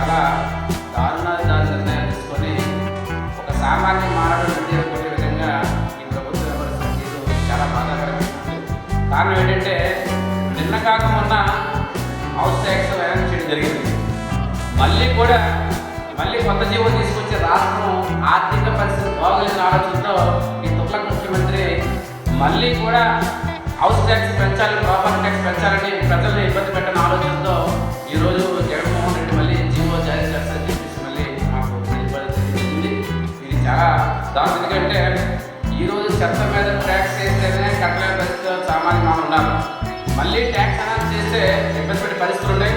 చాలా దారుణాది దాని నిర్ణయాలు తీసుకొని ఒక సామాన్య మానవుడు విద్య కొట్టే విధంగా ఈ ప్రభుత్వం వ్యవహరిస్తున్న చాలా బాధాకరంగా కారణం ఏంటంటే నిన్న కాక మొన్న హౌస్ ట్యాక్స్ వ్యాయామం చేయడం జరిగింది. మళ్ళీ కూడా మళ్ళీ కొత్త జీవో తీసుకొచ్చే రాష్ట్రం ఆర్థిక పరిస్థితి బాగోలేని ఆలోచనతో ఈ తుగ్లక్ ముఖ్యమంత్రి మళ్ళీ కూడా హౌస్ ట్యాక్స్ పెంచాలి ప్రాపర్టీ ట్యాక్స్ పెంచాలని ప్రజల్ని ఇబ్బంది పెట్టిన ఆలోచనతో దాని ఎందుకంటే ఈరోజు చెత్త మీద ట్యాక్స్ వేస్తేనే కట్టలేని పరిస్థితులు సామాన్య మానవులు ఉన్నారు. మళ్ళీ ట్యాక్స్ అనౌన్స్ చేస్తే ఇబ్బంది పెట్టే పరిస్థితులు ఉన్నాయి.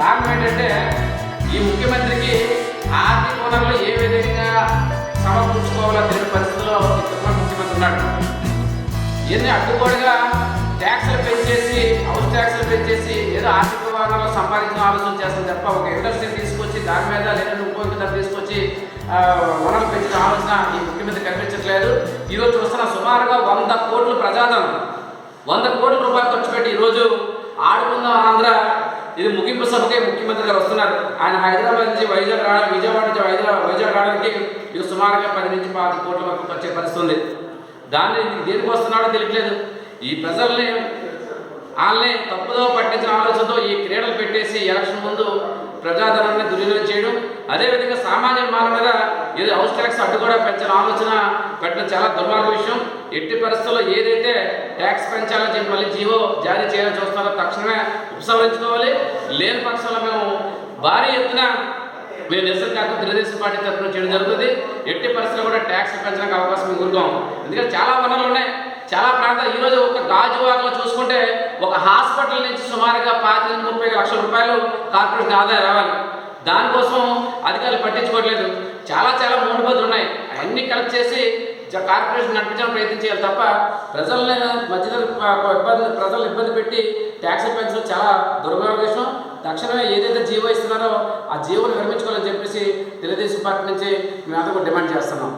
కారణం ఏంటంటే ఈ ముఖ్యమంత్రికి ఆర్థిక వనరులు ఏ విధంగా సమకూర్చుకోవాలో తెలియని పరిస్థితుల్లో ఈ ముఖ్యమంత్రి ఉన్నాడు. ఇవన్నీ అడ్డుకోడుగా ట్యాక్స్లు పెంచేసి హౌస్ ట్యాక్స్లు పెంచేసి ఏదో ఆర్థిక వనరులు సంపాదించిన ఆలోచన చేస్తాం తప్ప ఒక ఇండస్ట్రీ తీసుకొచ్చి దాని మీద లేదంటే ఇంకో ధర వనరులు పెంచిన ఆలోచన ఈ ముఖ్యమంత్రి కనిపించట్లేదు. ఈరోజు చూస్తున్న సుమారుగా వంద కోట్లు ప్రజాధనం. వంద కోట్ల రూపాయలు ఖర్చు పెట్టి ఈరోజు ఆడుకుందాం ఆంధ్ర ఇది ముగింపు సభకే ముఖ్యమంత్రి గారు వస్తున్నారు. ఆయన హైదరాబాద్ నుంచి వైజాగ్ రావడం విజయవాడ నుంచి హైదరాబాద్ వైజాగ్ రావడానికి ఇది సుమారుగా పది నుంచి పాతి కోట్ల వరకు ఖర్చు పరిస్థితుంది. దాన్ని దేనికి వస్తున్నాడో తెలియట్లేదు. ఈ ప్రజల్ని వాళ్ళని తప్పుదో పట్టించిన ఆలోచనతో ఈ క్రీడలు పెట్టేసి ఎలక్షన్ ముందు ప్రజాధనాన్ని దుర్వినియోగం చేయడం అదేవిధంగా సామాన్య మానవుడిగా ఏదో హౌస్ ట్యాక్స్ అడ్డు కూడా పెంచిన ఆలోచన పెట్టడం చాలా దుర్మార్గ విషయం. ఎట్టి పరిస్థితుల్లో ఏదైతే ట్యాక్స్ పెంచాలని చెప్పి మళ్ళీ జీవో జారీ చేయాలని చూస్తారో తక్షణమే ఉపసంహరించుకోవాలి. లేని పక్షంలో మేము భారీ ఎత్తున మేము నిరసన కార్యక్రమం తెలుగుదేశం పార్టీ తరఫున చేయడం జరుగుతుంది. ఎట్టి పరిస్థితుల్లో కూడా ట్యాక్స్ పెంచడానికి అవకాశం మేము కోరుకోం ఎందుకంటే చాలా వనరులు ఉన్నాయి. చాలా ప్రాంతాలు ఈరోజు ఒక గాజువాకలో చూసుకుంటే ఒక హాస్పిటల్ నుంచి సుమారుగా పాతి ముప్పై లక్షల రూపాయలు కార్పొరేషన్ ఆదాయం రావాలి. దానికోసం అధికారులు పట్టించుకోవట్లేదు. చాలా చాలా మూడుబదులు ఉన్నాయి. అవన్నీ కలెక్ట్ చేసి కార్పొరేషన్ నడిపించడం ప్రయత్నం చేయాలి తప్ప ప్రజల్ని మధ్యలో ఇబ్బంది ప్రజలు ఇబ్బంది పెట్టి ట్యాక్స్ పెంచడం చాలా దుర్భర తక్షణమే ఏదైతే జీవో ఇస్తున్నారో ఆ జీవోని విరమించుకోవాలని చెప్పేసి తెలుగుదేశం పార్టీ నుంచి మేము అందరూ డిమాండ్ చేస్తున్నాం.